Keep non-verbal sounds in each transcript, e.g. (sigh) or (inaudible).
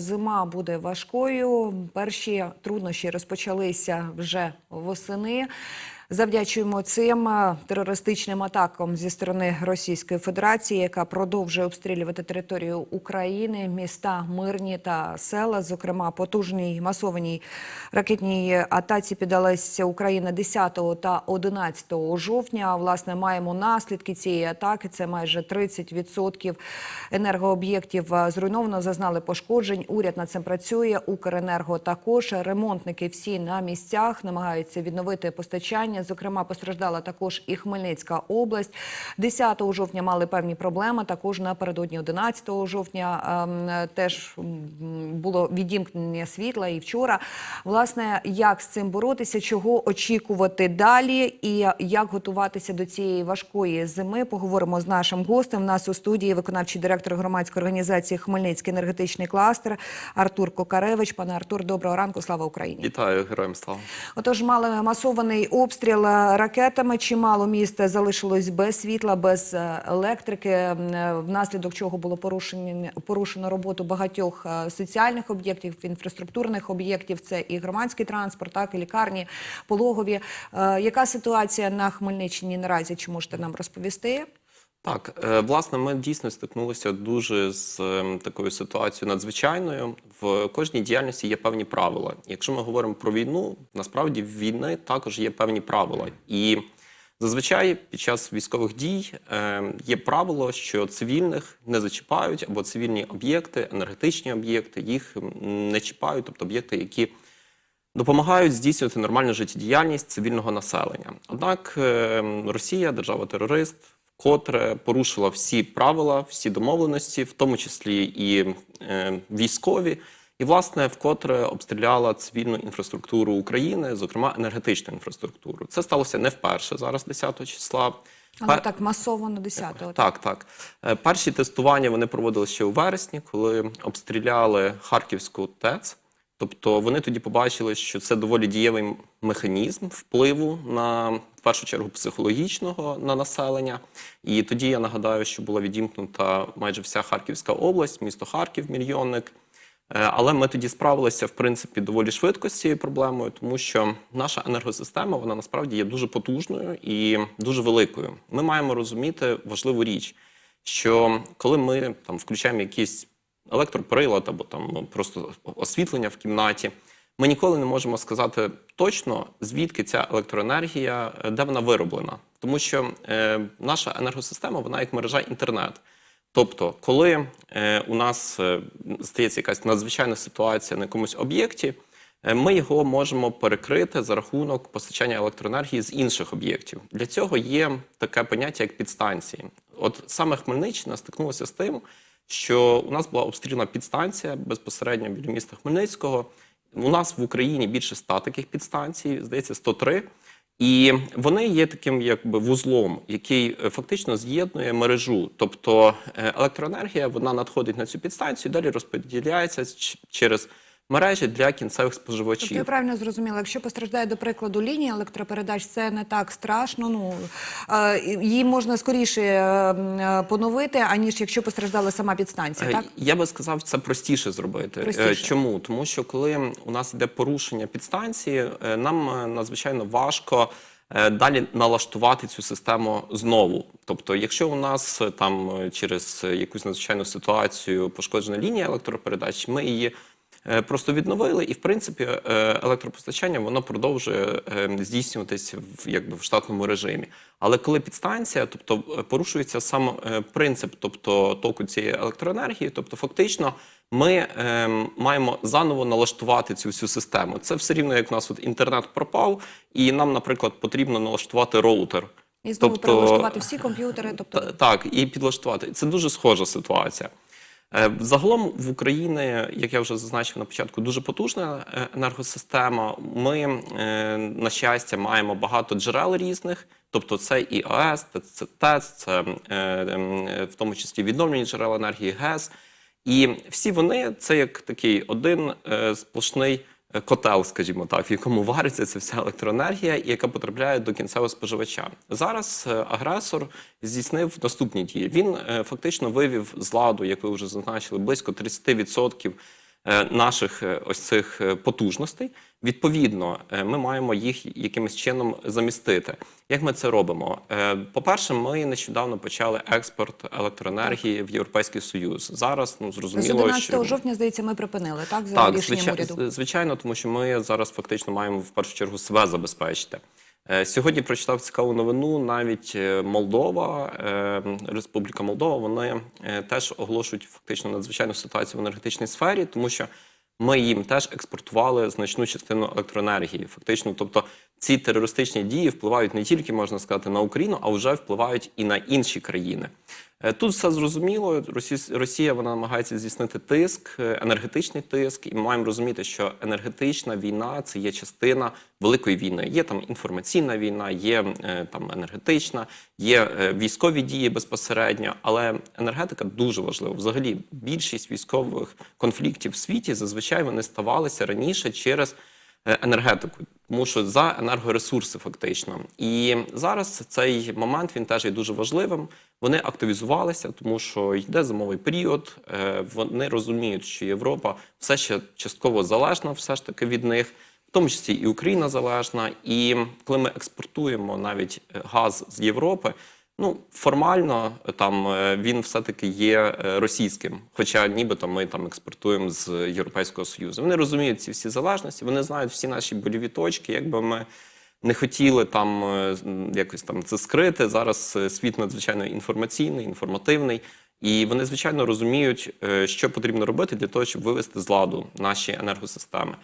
Зима буде важкою. Перші труднощі розпочалися вже восени. Завдячуємо цим е, терористичним атакам зі сторони Російської Федерації, яка продовжує обстрілювати територію України, міста мирні та села. Зокрема, потужній масованій ракетній атаці піддалася Україна 10 та 11 жовтня. Власне, маємо наслідки цієї атаки. Це майже 30% енергооб'єктів е, зруйновано, зазнали пошкоджень. Уряд над цим працює. Укренерго також ремонтники всі на місцях намагаються відновити постачання. Зокрема, постраждала також і Хмельницька область. 10 жовтня мали певні проблеми. Також напередодні 11 жовтня ем, теж було відімкнення світла. І вчора, власне, як з цим боротися, чого очікувати далі, і як готуватися до цієї важкої зими, поговоримо з нашим гостем. У нас у студії виконавчий директор громадської організації Хмельницький енергетичний кластер Артур Кокаревич. Пане Артур, доброго ранку. Слава Україні. Вітаю героям слава. Отож, мали масований обстріл е, ракетами. Чимало міста залишилось без світла, без е, електрики, е, внаслідок чого було порушення порушено роботу багатьох е, соціальних об'єктів, інфраструктурних об'єктів. Це і громадський транспорт, так і лікарні, пологові. Яка ситуація на Хмельниччині наразі? Чи можете нам розповісти? Так, е, власне, ми дійсно стикнулися дуже з ем, такою ситуацією надзвичайною. В кожній діяльності є певні правила. Якщо ми говоримо про війну, насправді в війни також є певні правила. І зазвичай під час військових дій е, є правило, що цивільних не зачіпають або цивільні об'єкти, енергетичні об'єкти їх не чіпають, тобто об'єкти, які допомагають здійснювати нормальну життєдіяльність цивільного населення. Однак е, Росія, держава-терорист, вкотре порушила всі правила, всі домовленості, в тому числі і е, військові, і власне вкотре обстріляла цивільну інфраструктуру України, зокрема енергетичну інфраструктуру. Це сталося не вперше зараз, 10 числа. Але Пер- так масово на 10-го. так, так. Е, Перші тестування вони проводили ще у вересні, коли обстріляли Харківську ТЕЦ. Тобто вони тоді побачили, що це доволі дієвий механізм впливу на в першу чергу психологічного на населення. І тоді я нагадаю, що була відімкнута майже вся Харківська область, місто Харків, мільйонник. Е, Але ми тоді справилися в принципі доволі швидко з цією проблемою, тому що наша енергосистема вона насправді є дуже потужною і дуже великою. Ми маємо розуміти важливу річ, що коли ми там включаємо якийсь електроприлад або там ну, просто освітлення в кімнаті, ми ніколи не можемо сказати точно, звідки ця електроенергія, е, де вона вироблена. Тому що е, наша енергосистема, вона як мережа інтернет. Тобто, коли е, у нас е, стається якась надзвичайна ситуація на якомусь об'єкті, е, ми його можемо перекрити за рахунок постачання електроенергії з інших об'єктів. Для цього є таке поняття як підстанції. От саме Хмельниччина стикнулася з тим, що у нас була обстріляна підстанція безпосередньо біля міста Хмельницького. У нас в Україні більше ста таких підстанцій, здається, 103. І вони є таким якби вузлом, який е, фактично з'єднує мережу. Тобто е, електроенергія вона надходить на цю підстанцію, далі розподіляється через мережі для кінцевих Тобто я споживачів. правильно зрозуміла, якщо постраждає, до прикладу, лінія електропередач, це не так страшно. Ну е, її можна скоріше е, поновити, аніж якщо постраждала сама підстанція. Е, Так Я би сказав, це простіше зробити. Е, Простіше. Чому? Тому що коли у нас йде порушення підстанції, е, нам е, надзвичайно важко. е, Далі налаштувати цю систему знову. Тобто, якщо у нас е, там е, через е, якусь надзвичайну ситуацію пошкоджена лінія електропередач, ми її е, просто відновили, і в принципі е, електропостачання воно продовжує е, здійснюватись в якби в штатному режимі. Але коли підстанція, тобто е, порушується сам е, принцип, тобто току цієї електроенергії, тобто фактично ми е, маємо заново налаштувати цю всю систему. Це все рівно, як у нас от інтернет пропав, і нам, наприклад, потрібно налаштувати роутер. і знову тобто- перелаштувати всі комп'ютери. Тобто Та- Так, і підлаштувати. Це дуже схожа ситуація. Е, Загалом в Україні, як я вже зазначив на початку, дуже потужна е, енергосистема. Ми, е, на щастя, маємо багато джерел різних. Тобто це і АЕС, це- ТЕЦ, це в тому числі відновлені джерела енергії, ГЕС. І всі вони це як такий один сплошний котел, скажімо так, в якому вариться ця вся електроенергія, і яка потрапляє до кінцевого споживача. Зараз е, агресор здійснив наступні дії. Він е, фактично вивів з ладу, як ви вже зазначили, близько 30% е, наших е, ось цих е, потужностей. Відповідно, е, ми маємо їх якимось чином замістити. Як ми це робимо? Е, По-перше, ми нещодавно почали експорт електроенергії в Європейський Союз. Зараз ну З зрозуміло, 11 що жовтня, здається, ми припинили, так? За так, рішенням звичай- уряду. звичайно, тому що ми зараз фактично маємо в першу чергу себе забезпечити. Е, Сьогодні прочитав цікаву новину. Навіть е, Молдова, е, Республіка Молдова, вони теж оголошують фактично надзвичайну ситуацію в енергетичній сфері, тому що ми їм теж експортували значну частину електроенергії. Фактично, тобто ці терористичні дії впливають не тільки можна сказати на Україну, а вже впливають і на інші країни. Е, Тут все зрозуміло. Росія вона намагається здійснити тиск, е, енергетичний тиск, і ми маємо розуміти, що енергетична війна це є частина великої війни. Є там інформаційна війна, є е, там енергетична, є військові дії безпосередньо. Але енергетика дуже важлива. Взагалі, більшість військових конфліктів в світі зазвичай вони ставалися раніше через енергетику, тому що за енергоресурси фактично. І зараз цей момент він теж є дуже важливим. Вони активізувалися, тому що йде зимовий період. е, Вони розуміють, що Європа все ще частково залежна, все ж таки від них. В тому числі і Україна залежна. І коли ми експортуємо навіть е, газ з Європи, ну формально там е, він все-таки є е, російським, хоча нібито ми там експортуємо з Європейського Союзу. Вони розуміють ці всі залежності, вони знають всі наші больові точки, якби ми. Не хотіли там е, якось там це скрити. Зараз світ надзвичайно інформаційний, інформативний, і вони звичайно розуміють, що потрібно робити для того, щоб вивести з ладу наші енергосистеми.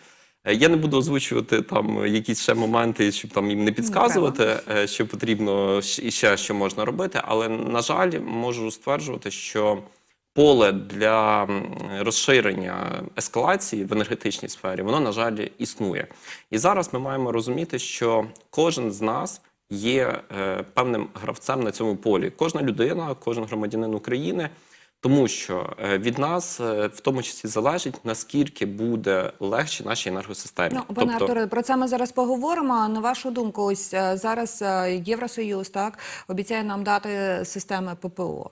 Е, Я не буду озвучувати там якісь ще моменти, щоб там їм не підказувати, е, що потрібно і ще що можна робити. Але на жаль, можу стверджувати, що поле для розширення ескалації в енергетичній сфері, воно, на жаль, існує. І зараз ми маємо розуміти, що кожен з нас є е, певним гравцем на цьому полі. Кожна людина, кожен громадянин України. Тому що е, від нас е, в тому числі залежить наскільки буде легше нашій енергосистемі. Ну, пане тобто, Артуре, про це ми зараз поговоримо. На вашу думку, ось е, зараз Євросоюз так обіцяє нам дати системи ППО.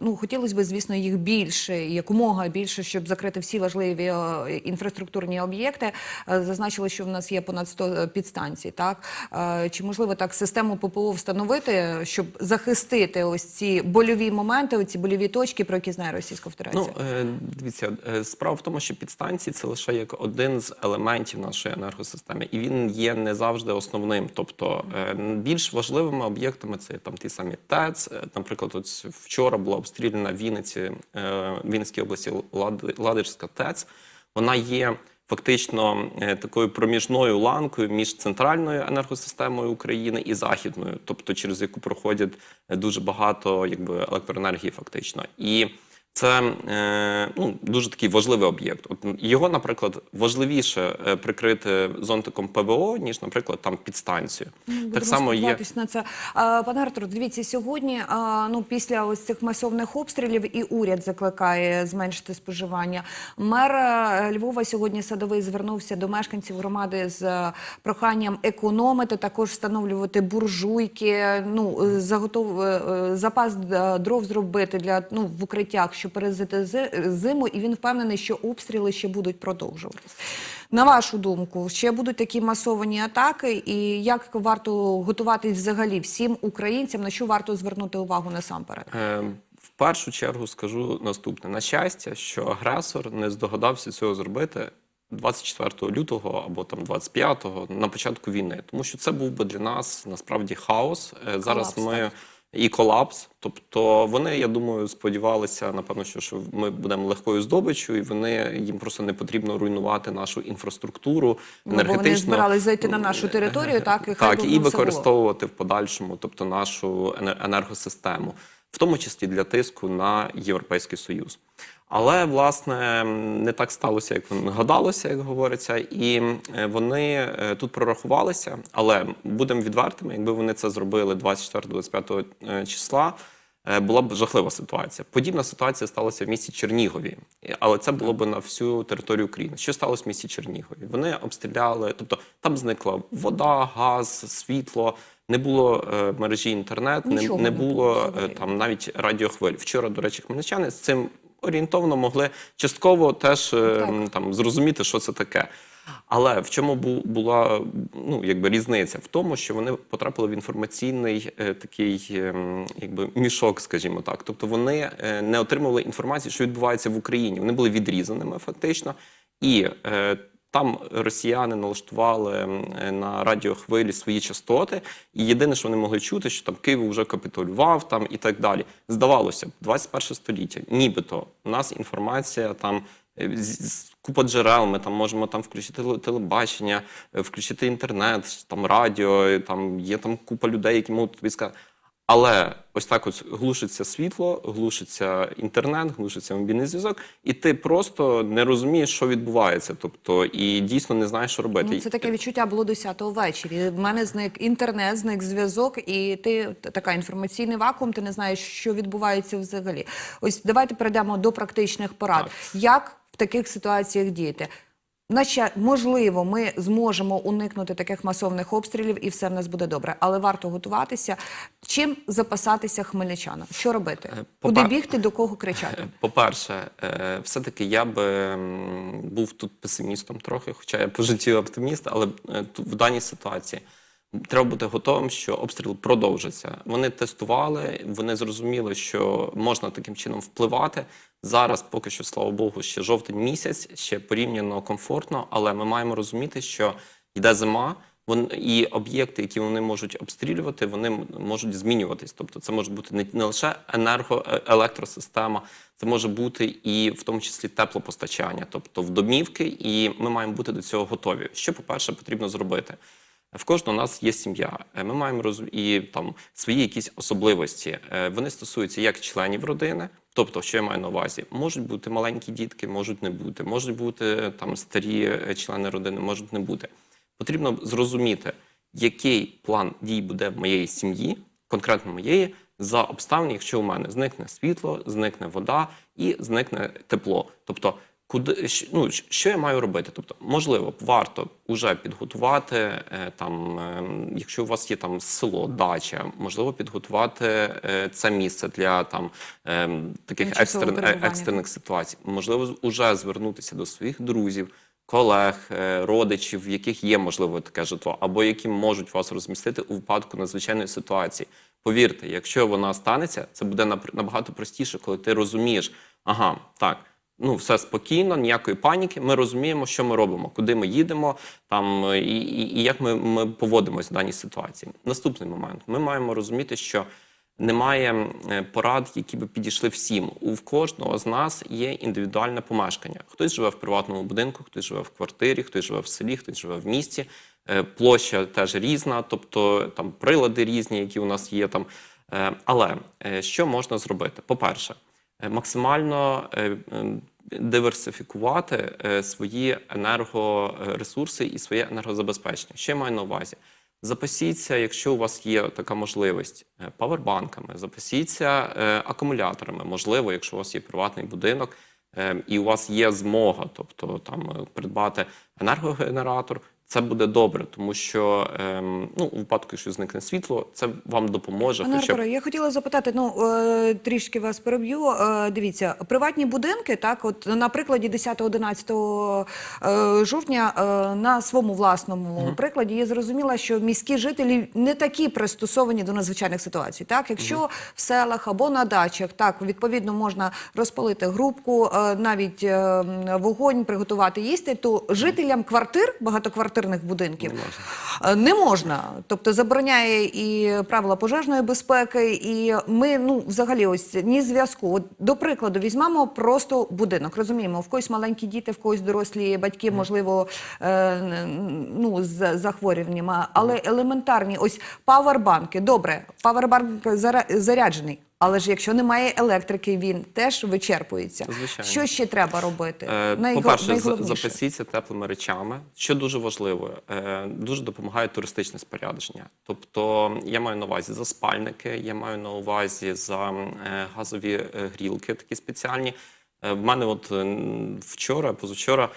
Ну хотілося б, звісно, їх більше, якомога більше, щоб закрити всі важливі інфраструктурні об'єкти. Зазначили, що в нас є понад 100 підстанцій. Так чи можливо так систему ППО встановити, щоб захистити ось ці больові моменти, оці больові точки, про які знає Російська Федерація? Ну, е, дивіться, е, справа в тому, що підстанції це лише як один з елементів нашої енергосистеми, і він є не завжди основним. Тобто е, більш важливими об'єктами це там ті самі ТЕЦ. Наприклад, от вчора була обстріляна в Вінниці, в Вінницькій області Лад- Ладижська ТЕЦ. Вона є фактично е, такою проміжною ланкою між центральною енергосистемою України і західною, тобто через яку проходять е, дуже багато якби електроенергії, фактично. І це е, ну, дуже такий важливий об'єкт. От його, наприклад, важливіше е, прикрити зонтиком ПВО, ніж, наприклад, там підстанцію. Будемо Так само є на це. Пане Артур, дивіться, сьогодні, ну, після ось цих масовних обстрілів і уряд закликає зменшити споживання. Мер е, Львова сьогодні садовий звернувся до мешканців громади з проханням економити, також встановлювати буржуйки, ну, заготов... запас дров зробити для, ну, в укриттях, щоб перезити зи- зиму, і він впевнений, що обстріли ще будуть продовжуватись. На вашу думку, ще будуть такі масовані атаки, і як варто готуватись взагалі всім українцям, на що варто звернути увагу насамперед? Е, В першу чергу скажу наступне: на щастя, що агресор не здогадався цього зробити 24 лютого або там 25-го на початку війни, тому що це був би для нас насправді хаос. Е, Зараз Колапс, ми і колапс. Тобто вони, я думаю, сподівалися, напевно, що, що ми будемо легкою здобиччю, і вони їм просто не потрібно руйнувати нашу інфраструктуру Ну, бо вони збирались зайти на нашу територію, (laughs) так і Так, і використовувати в подальшому, тобто нашу енергосистему, в тому числі для тиску на Європейський Союз. Але власне не так сталося, як гадалося, як говориться, і е, вони е, тут прорахувалися. Але будемо відвертими, якби вони це зробили 24-25 е, числа. Була б жахлива ситуація. Подібна ситуація сталася в місті Чернігові, але це було б на всю територію України. Що сталося в місті Чернігові? Вони обстріляли, тобто там зникла вода, газ, світло, не було мережі інтернет, не, не було там навіть радіохвиль. Вчора, до речі, хмельничани з цим орієнтовно могли частково теж е, Так. там зрозуміти, що це таке. Але в чому була ну, якби різниця? В тому, що вони потрапили в інформаційний е, такий ем, якби, мішок, скажімо так. Тобто вони е, не отримували інформацію, що відбувається в Україні. Вони були відрізаними фактично. І е, там росіяни налаштували на радіохвилі свої частоти, і єдине, що вони могли чути, що там Київ вже капітулював там і так далі. Здавалося б, 21 століття, нібито у нас інформація там. е, з- Купа джерел, ми там можемо там включити телебачення, е, включити інтернет, там радіо, там є там купа людей, які можуть тобі сказати. Але ось так ось глушиться світло, глушиться інтернет, глушиться мобільний зв'язок, і ти просто не розумієш, що відбувається. Тобто, і дійсно не знаєш, що робити. Ну, це таке відчуття було 10-го ввечері. В мене зник інтернет, зник зв'язок, і ти така інформаційний вакуум, ти не знаєш, що відбувається взагалі. Ось давайте перейдемо до практичних порад. Так. Як в таких ситуаціях діяти? Наче можливо, ми зможемо уникнути таких масовних обстрілів, і все в нас буде добре. Але варто готуватися. Чим запасатися хмельничанам? Що робити? Е, Куди бігти, до кого кричати? (laughs) По-перше, е, все-таки я би був тут песимістом трохи, хоча я по життю оптиміст, але е, в даній ситуації треба бути готовим, що обстріл продовжиться. Вони тестували, вони зрозуміли, що можна таким чином впливати. Зараз, поки що, слава Богу, ще жовтень місяць, ще порівняно комфортно, але ми маємо розуміти, що йде зима. І об'єкти, які вони можуть обстрілювати, вони можуть змінюватись. Тобто, це може бути не, лише енергоелектросистема, це може бути і в тому числі теплопостачання, тобто в домівки, і ми маємо бути до цього готові. Що, по-перше, потрібно зробити? В кожного нас є сім'я. Е, Ми маємо роз... і там свої якісь особливості. Е, Вони стосуються як членів родини. Тобто, що я маю на увазі, можуть бути маленькі дітки, можуть не бути, можуть бути е, там старі члени родини, можуть не бути. Потрібно зрозуміти, який план дій буде в моєї сім'ї, конкретно моєї, за обставин, якщо у мене зникне світло, зникне вода і зникне тепло. Тобто, куди ну, що я маю робити? Тобто, можливо, варто вже підготувати е, там, е, якщо у вас є там село, дача, можливо, підготувати е, це місце для там таких екстрен, екстрених ситуацій. Можливо, вже звернутися до своїх друзів. Колег, родичів, в яких є можливо таке житло, або які можуть вас розмістити у випадку надзвичайної ситуації. Повірте, якщо вона станеться, це буде набагато простіше, коли ти розумієш, ага, так, ну все спокійно, ніякої паніки. Ми розуміємо, що ми робимо, куди ми їдемо, там і, і, і як ми, ми поводимося в даній ситуації. Наступний момент: ми маємо розуміти, що немає е, порад, які би підійшли всім. У кожного з нас є індивідуальне помешкання. Хтось живе в приватному будинку, хтось живе в квартирі, хтось живе в селі, хтось живе в місті. Е, Площа теж різна, тобто там прилади різні, які у нас є там. Е, Але що можна зробити? По-перше, е, максимально диверсифікувати е, свої енергоресурси і своє енергозабезпечення. Що я маю на увазі? Запасіться, якщо у вас є така можливість, е, павербанками, запасіться е, акумуляторами. Можливо, якщо у вас є приватний будинок і у вас є змога, тобто там придбати енергогенератор, це буде добре, тому що ем, ну, у випадку, якщо зникне світло, це вам допоможе. Пане хоча Артуре, я хотіла запитати, ну е, трішки вас переб'ю. Е, Дивіться, приватні будинки, так, от на прикладі 10-11 е, жовтня е, на своєму власному прикладі я зрозуміла, що міські жителі не такі пристосовані до надзвичайних ситуацій. Так, якщо в селах або на дачах, так відповідно можна розпалити грубку, е, навіть е, вогонь, приготувати їсти, то жителям квартир, багатоквартирних будинків Не можна. Е, Не можна, тобто забороняє і правила пожежної безпеки, і ми ну взагалі ось ні зв'язку. От, до прикладу, візьмемо просто будинок. Розуміємо, в когось маленькі діти, в когось дорослі батьки, можливо, е, ну з захворюваннями, але елементарні ось павербанки. Добре, павербанк заряджений. Але ж якщо немає електрики, він теж вичерпується. Звичайно. Що ще треба робити? Е, Найго- По-перше, запасіться теплими речами. Що дуже важливо, е, дуже допомагає туристичне спорядження. Тобто, я маю на увазі за спальники, я маю на увазі за е, газові е, грілки, такі спеціальні. Е, В мене от вчора, позавчора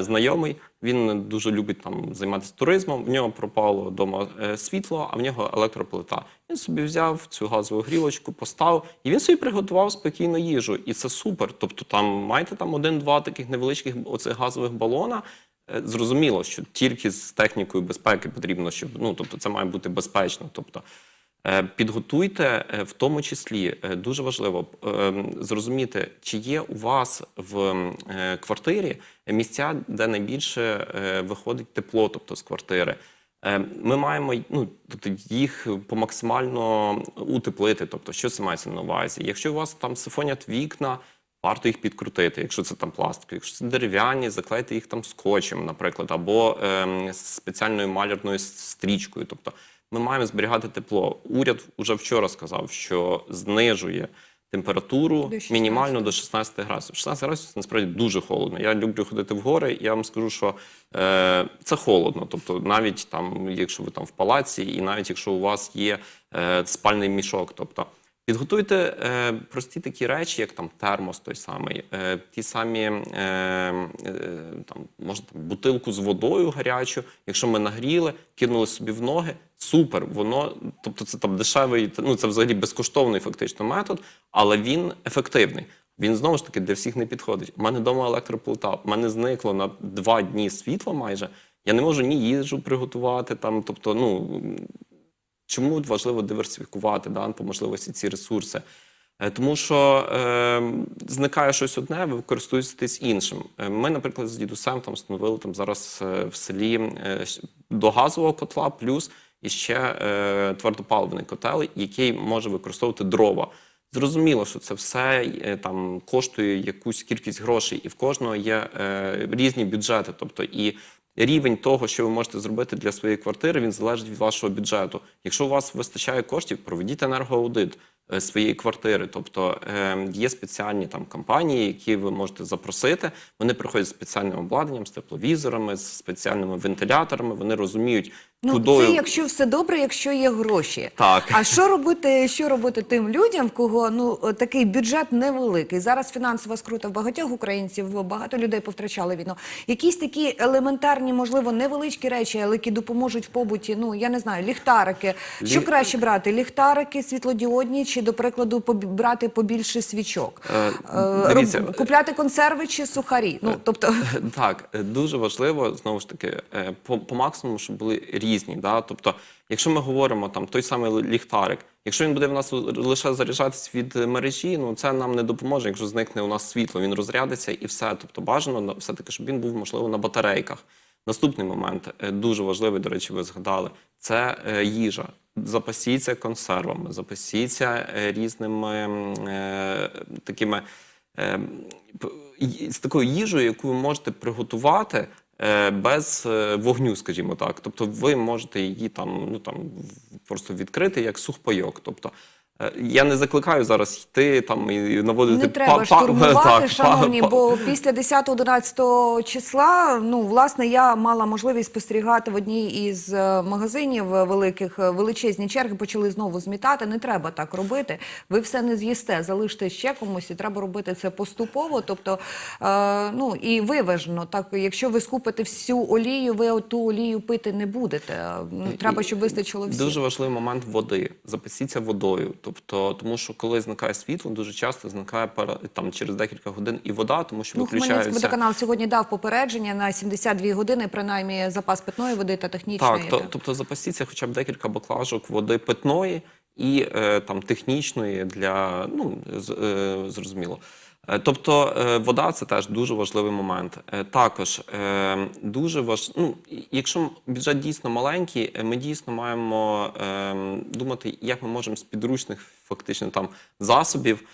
знайомий, він дуже любить там займатися туризмом. В нього пропало вдома е, світло, а в нього електроплита. Він собі взяв цю газову грілочку, поставив, і він собі приготував спокійно їжу. І це супер. Тобто, там маєте там один-два таких невеличких оцих газових балона. Е, Зрозуміло, що тільки з технікою безпеки потрібно, щоб ну тобто це має бути безпечно. Тобто Е, Підготуйте е, в тому числі е, дуже важливо е, зрозуміти, чи є у вас в е, квартирі місця, де найбільше е, виходить тепло, тобто з квартири. Е, Ми маємо ну, тобто їх по максимально утеплити. Тобто, що це мається на увазі? Якщо у вас там сифонять вікна, варто їх підкрутити, якщо це там пластик, якщо це дерев'яні, заклейте їх там скотчем, наприклад, або ем, спеціальною малярною стрічкою. Тобто ми маємо зберігати тепло. Уряд уже вчора сказав, що знижує температуру До мінімально до 16 градусів. 16 градусів це насправді дуже холодно. Я люблю ходити в гори. Я вам скажу, що е, це холодно. Тобто, навіть там, якщо ви там в палаці, і навіть якщо у вас є е, спальний мішок, тобто. Підготуйте е, прості такі речі, як там термос той самий, е, ті самі е, е, там, може, там, бутилку з водою гарячу. Якщо ми нагріли, кинули собі в ноги, супер. Воно, тобто це там дешевий, ну це взагалі безкоштовний фактично метод, але він ефективний. Він знову ж таки для всіх не підходить. У мене вдома електроплита, у мене зникло на два дні світло майже. Я не можу ні їжу приготувати там. Тобто, ну чому важливо диверсифікувати да, по можливості ці ресурси? Е, Тому що е, зникає щось одне, ви користуєтесь іншим. Е, Ми, наприклад, з дідусем там встановили там зараз е, в селі до газового котла, плюс іще е, твердопаливний котел, який може використовувати дрова. Зрозуміло, що це все там коштує якусь кількість грошей, і в кожного є е, різні бюджети. Тобто і рівень того, що ви можете зробити для своєї квартири, він залежить від вашого бюджету. Якщо у вас вистачає коштів, проведіть енергоаудит своєї квартири. Тобто е, є спеціальні там компанії, які ви можете запросити. Вони приходять з спеціальним обладнанням, з тепловізорами, з спеціальними вентиляторами. Вони розуміють, Ну, кудою це якщо все добре, якщо є гроші. Так. А що робити, що робити тим людям, в кого ну такий бюджет невеликий? Зараз фінансова скрута в багатьох українців, багато людей повтрачали війну. Якісь такі елементарні, можливо, невеличкі речі, але які допоможуть в побуті. Ну я не знаю, ліхтарики. Що краще брати? Ліхтарики, світлодіодні, чи до прикладу брати побільше свічок? Е, Е, дивіться, роб- купляти консерви чи сухарі? Ну тобто. (laughs) Так, е, дуже важливо знову ж таки е, по, по максимуму, щоб були різні. Да? Тобто, якщо ми говоримо там той самий ліхтарик, якщо він буде в нас лише заряджатись від е, мережі, ну це нам не допоможе, якщо зникне у нас світло, він розрядиться і все. Тобто бажано на- все-таки, щоб він був можливо на батарейках. Наступний момент е, дуже важливий, до речі, ви згадали, це е, їжа. Запасіться консервами, запасіться е, різними такими з такою їжею, яку ви можете приготувати без вогню, скажімо так. Тобто ви можете її там, ну там просто відкрити як сухпайок. Тобто я не закликаю зараз йти там і наводити Не треба па- па- штурмувати, так, шановні, па- бо після 10-11 числа, ну, власне, я мала можливість спостерігати в одній із е, магазинів великих е, величезні черги почали знову змітати. Не треба так робити. Ви все не з'їсте, залиште ще комусь, і треба робити це поступово. Тобто, е, ну і виважено. Так, якщо ви скупите всю олію, ви ту олію пити не будете. Ну, Треба, щоб вистачило всім. Дуже важливий момент води. Запасіться водою. Тобто, тому що коли зникає світло, дуже часто зникає пара там через декілька годин і вода, тому що Ну, Хмельницький виключаються. водоканал сьогодні дав попередження на 72 години, принаймні запас питної води та технічної. Так, то, тобто запасіться хоча б декілька баклажок води питної і е, там технічної для ну з, е, зрозуміло. Е, Тобто е, вода це теж дуже важливий момент. Е, Також дуже важ... ну, якщо бюджет дійсно маленький, ми дійсно маємо думати, як ми можемо з підручних фактично там засобів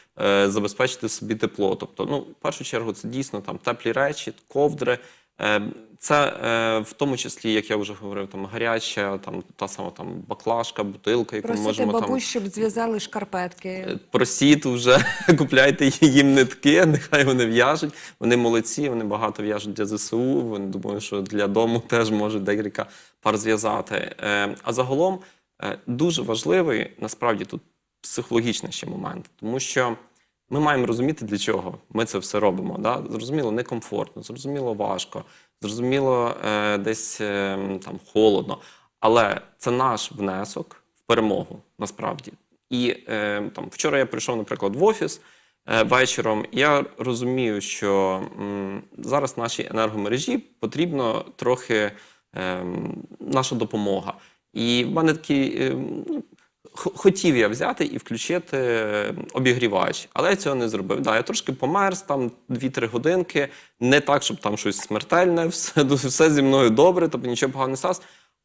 забезпечити собі тепло. Тобто, ну, в першу чергу, це дійсно там теплі речі, ковдри. Е, Це е, в тому числі, як я вже говорив, там гаряча, там та сама там баклажка, бутилка, яку ми Просити можемо там щоб зв'язали шкарпетки. Е, просіть вже, (laughs) купляйте їм нитки, (laughs) нехай вони в'яжуть. Вони молодці, вони багато в'яжуть для ЗСУ. Вони думаю, що для дому теж можуть декілька пар зв'язати. Е, А загалом е, дуже важливий насправді тут психологічний ще момент, тому що ми маємо розуміти, для чого ми це все робимо. Да? Зрозуміло, некомфортно, зрозуміло, важко, зрозуміло, е, десь е, там холодно. Але це наш внесок в перемогу насправді. І е, там вчора я прийшов, наприклад, в офіс е, вечором. І я розумію, що м, зараз нашій енергомережі потрібно трохи е, наша допомога. І в мене такий. е, ну, х- Хотів я взяти і включити е, обігрівач, але я цього не зробив. Да, я трошки померз там 2-3 годинки. Не так, щоб там щось смертельне, все, (laughs) все зі мною добре, тобто нічого поганого не сталося.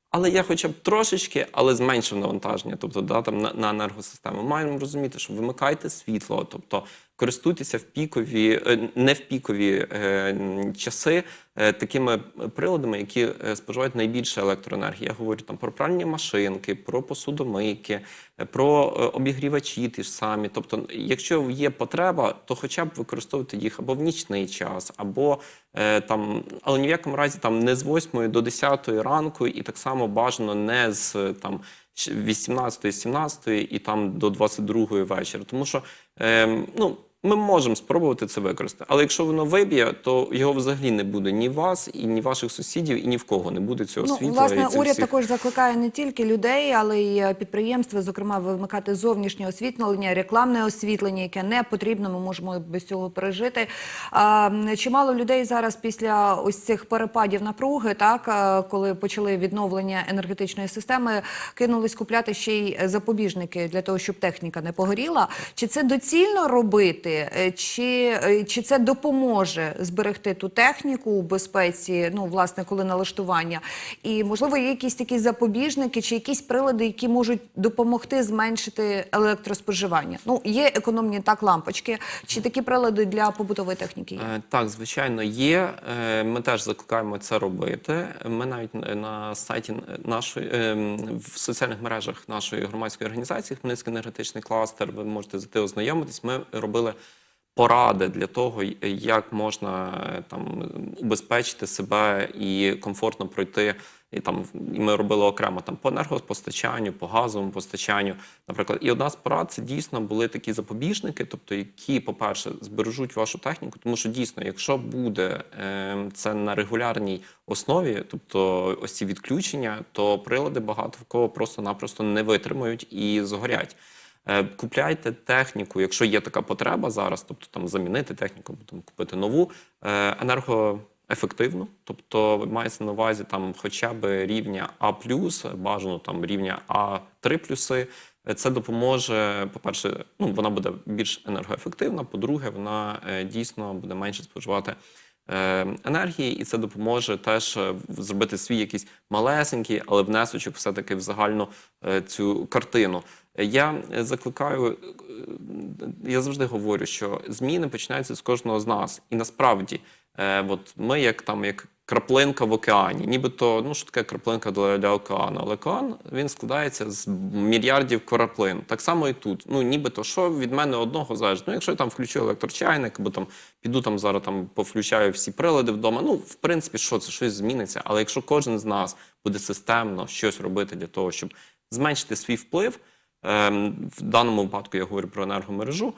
Але я хоча б трошечки, але зменшив навантаження, тобто да, там, на, на енергосистему. Маємо розуміти, що вимикайте світло, тобто користуйтеся в пікові, е, не в пікові е, часи е, такими приладами, які споживають найбільше електроенергії. Я говорю там про пральні машинки, про посудомийки, про обігрівачі ті ж самі. Тобто, якщо є потреба, то хоча б використовувати їх або в нічний час, або там, але ні в якому разі там не з 8 до 10 ранку, і так само бажано не з там 18, 17 і там до 22 вечора. Тому що е, ну. Ми можемо спробувати це використати, але якщо воно виб'є, то його взагалі не буде ні вас, і ні ваших сусідів, і ні в кого не буде цього Ну, світла. власне, і цих уряд всіх... також закликає не тільки людей, але й е, підприємства, зокрема, вимикати зовнішнє освітлення, рекламне освітлення, яке не потрібно. Ми можемо без цього пережити. А, чимало людей зараз після ось цих перепадів напруги, так е, коли почали відновлення енергетичної системи, кинулись купляти ще й запобіжники для того, щоб техніка не погоріла. Чи це доцільно робити? Е, Чи, е, чи це допоможе зберегти ту техніку у безпеці? Ну, власне, коли налаштування? І можливо, є якісь такі запобіжники чи якісь прилади, які можуть допомогти зменшити електроспоживання? Ну, є економні так лампочки, чи такі прилади для побутової техніки? Є? Е, Так, звичайно, є. Ми теж закликаємо це робити. Ми навіть на сайті нашої в соціальних мережах нашої громадської організації Хмельницький енергетичний кластер. Ви можете зайти ознайомитись. Ми робили поради для того, як можна е, там убезпечити себе і комфортно пройти. І там ми робили окремо там по енергопостачанню, по газовому постачанню, наприклад. І одна з порад це дійсно були такі запобіжники, тобто які, по-перше, збережуть вашу техніку, тому що дійсно, якщо буде е, це на регулярній основі, тобто ось ці відключення, то прилади багато в кого просто-напросто не витримають і згорять. Е, Купляйте техніку, якщо є така потреба зараз, тобто там замінити техніку, або там купити нову е, енергоефективну, тобто мається на увазі там хоча б рівня А+, бажано там рівня А3 плюси. Е, Це допоможе, по-перше, ну вона буде більш енергоефективна. По-друге, вона дійсно буде менше споживати енергії, і це допоможе теж зробити свій якийсь малесенький, але внесочок все-таки в загальну цю картину. Я закликаю, е, я завжди говорю, що зміни починаються з кожного з нас. І насправді, е, от ми як там як краплинка в океані, нібито ну що таке краплинка для, для океану. Але океан він складається з мільярдів краплин. Так само і тут. Ну нібито що від мене одного залежить. Ну, якщо я там включу електрочайник, або там піду там зараз там повключаю всі прилади вдома. Ну, в принципі, що це щось зміниться. Але якщо кожен з нас буде системно щось робити для того, щоб зменшити свій вплив. Ем, В даному випадку я говорю про енергомережу.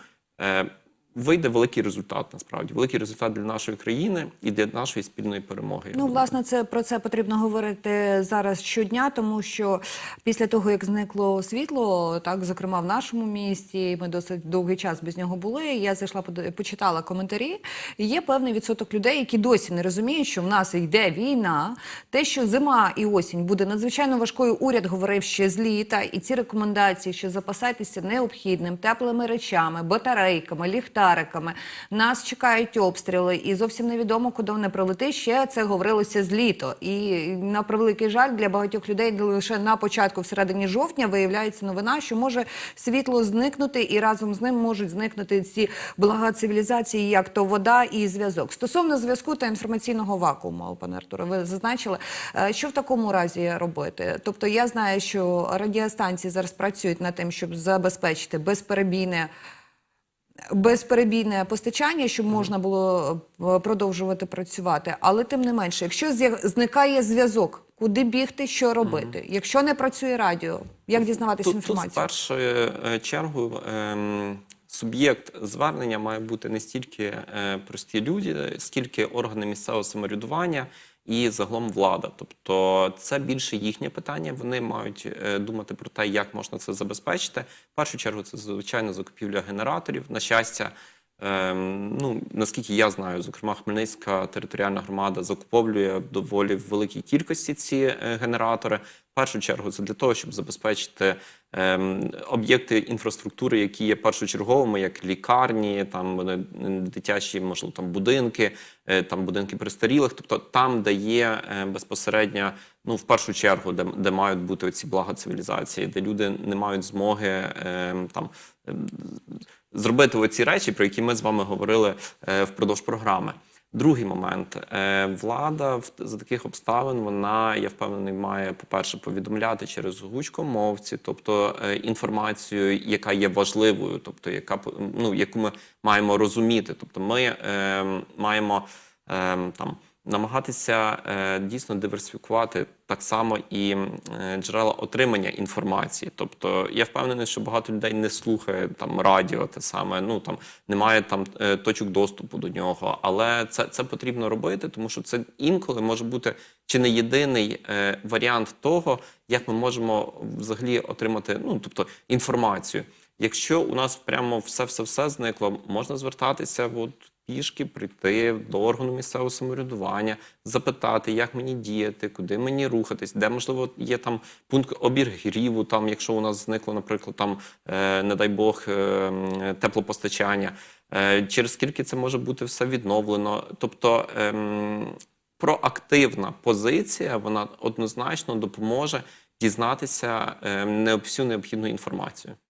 Вийде великий результат, насправді великий результат для нашої країни і для нашої спільної перемоги. Ну, власне, це про це потрібно говорити зараз щодня, тому що після того, як зникло світло, так зокрема в нашому місті, ми досить довгий час без нього були. Я зайшла почитала коментарі. І є певний відсоток людей, які досі не розуміють, що в нас йде війна. Те, що зима і осінь буде надзвичайно важкою. Уряд говорив ще з літа, і ці рекомендації, що запасайтеся необхідним, теплими речами, батарейками, ліхтариками. Нас чекають обстріли, і зовсім невідомо, куди вони прилетить. Ще це говорилося з літо. І на превеликий жаль для багатьох людей лише на початку, в середині жовтня, виявляється новина, що може світло зникнути, і разом з ним можуть зникнути ці блага цивілізації, як то вода і зв'язок. Стосовно зв'язку та інформаційного вакууму, пане Артуре, ви зазначили, Е, що в такому разі робити? Тобто, я знаю, що радіостанції зараз працюють над тим, щоб забезпечити безперебійне. Безперебійне постачання, щоб можна було е, продовжувати працювати, але тим не менше, якщо зникає зв'язок, куди бігти, що робити? Якщо не працює радіо, як дізнаватися Тут, тут в інформацію? першу е, чергу ем, суб'єкт звернення має бути не стільки е, прості люди, скільки органи місцевого самоврядування і загалом влада. Тобто це більше їхнє питання. Вони мають е, думати про те, як можна це забезпечити. В першу чергу це звичайно закупівля генераторів. На щастя, ну, наскільки я знаю, зокрема, Хмельницька територіальна громада закуповує в доволі великій кількості ці е, генератори. В першу чергу це для того, щоб забезпечити ем, об'єкти інфраструктури, які є першочерговими, як лікарні, там е, дитячі, можливо, там будинки, е, там будинки престарілих, тобто там, де є безпосередньо, ну в першу чергу, де, де мають бути ці блага цивілізації, де люди не мають змоги ем, там. Зробити оці речі, про які ми з вами говорили е, впродовж програми. Другий момент Е, влада за таких обставин вона, я впевнений, має по-перше повідомляти через гучкомовці, тобто е, інформацію, яка є важливою, тобто яка по- ну, яку ми маємо розуміти. Тобто, ми е, маємо е, там намагатися е, дійсно диверсифікувати так само і е, джерела отримання інформації. Тобто я впевнений, що багато людей не слухає там радіо, те саме, ну там немає там е, точок доступу до нього. Але це, це потрібно робити, тому що це інколи може бути чи не єдиний варіант того, як ми можемо взагалі отримати ну, тобто, інформацію. Якщо у нас прямо все все все зникло, можна звертатися от, пішки, прийти до органу місцевого самоврядування, запитати, як мені діяти, куди мені рухатись, де можливо є там пункт обігріву, там, якщо у нас зникло, наприклад, там, е, не дай Бог, е, теплопостачання, е, через скільки це може бути все відновлено. Тобто ем, проактивна позиція вона однозначно допоможе дізнатися е, всю необхідну інформацію.